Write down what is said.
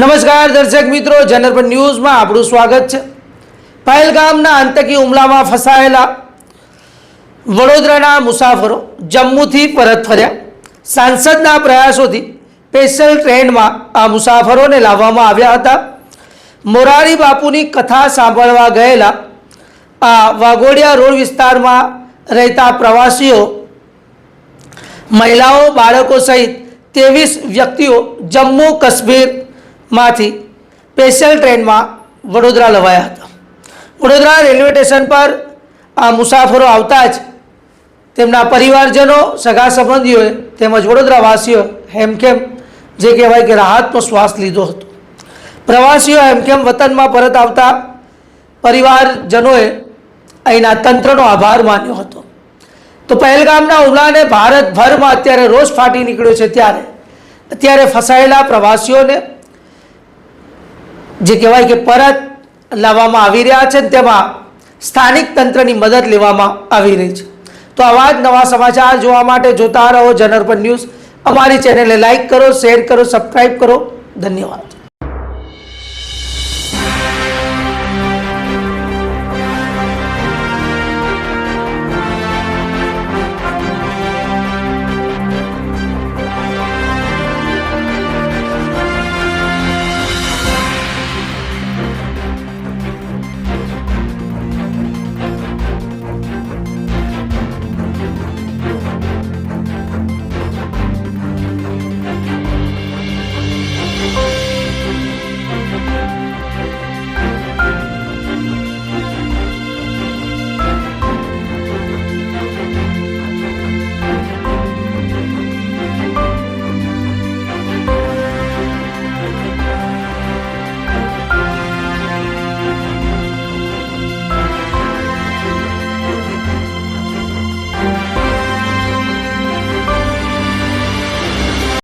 નમસ્કાર દર્શક મિત્રો જનરપન ન્યૂઝમાં આપણું સ્વાગત છે. પહેલગામના આતંકી હુમલામાં ફસાયેલા વડોદરાના મુસાફરો જમ્મુથી પરત ફર્યા. સાંસદના પ્રયાસોથી સ્પેશિયલ ટ્રેનમાં આ મુસાફરોને લાવવામાં આવ્યા હતા. મોરારી બાપુની કથા સાંભળવા ગયેલા આ વાઘોડિયા રોડ વિસ્તારમાં રહેતા પ્રવાસીઓ, મહિલાઓ, બાળકો સહિત ત્રેવીસ વ્યક્તિઓ જમ્મુ કાશ્મીરમાંથી સ્પેશિયલ ટ્રેનમાં વડોદરા લવાયા હતા. વડોદરા રેલવે સ્ટેશન પર આ મુસાફરો આવતા જ તેમના પરિવારજનો, સગા સંબંધીઓએ તેમજ વડોદરાવાસીઓ હેમખેમ જે કહેવાય કે રાહતનો શ્વાસ લીધો હતો. પ્રવાસીઓ હેમખેમ વતનમાં પરત આવતા પરિવારજનોએ અહીંના તંત્રનો આભાર માન્યો હતો. તો પહેલગામના હુમલાને ભારતભરમાં અત્યારે રોષ ફાટી નીકળ્યો છે ત્યારે. અત્યારે ફસાયેલા પ્રવાસીઓને જે કહેવાય કે પરત લાવવામાં આવી રહ્યા છે તેમાં સ્થાનિક તંત્રની મદદ લેવામાં આવી રહી છે. તો આવા જ નવા સમાચાર જોવા માટે જોતા રહો જનરપન ન્યૂઝ અમારી ચેનલને લાઈક કરો શેર કરો સબસ્ક્રાઈબ કરો. ધન્યવાદ.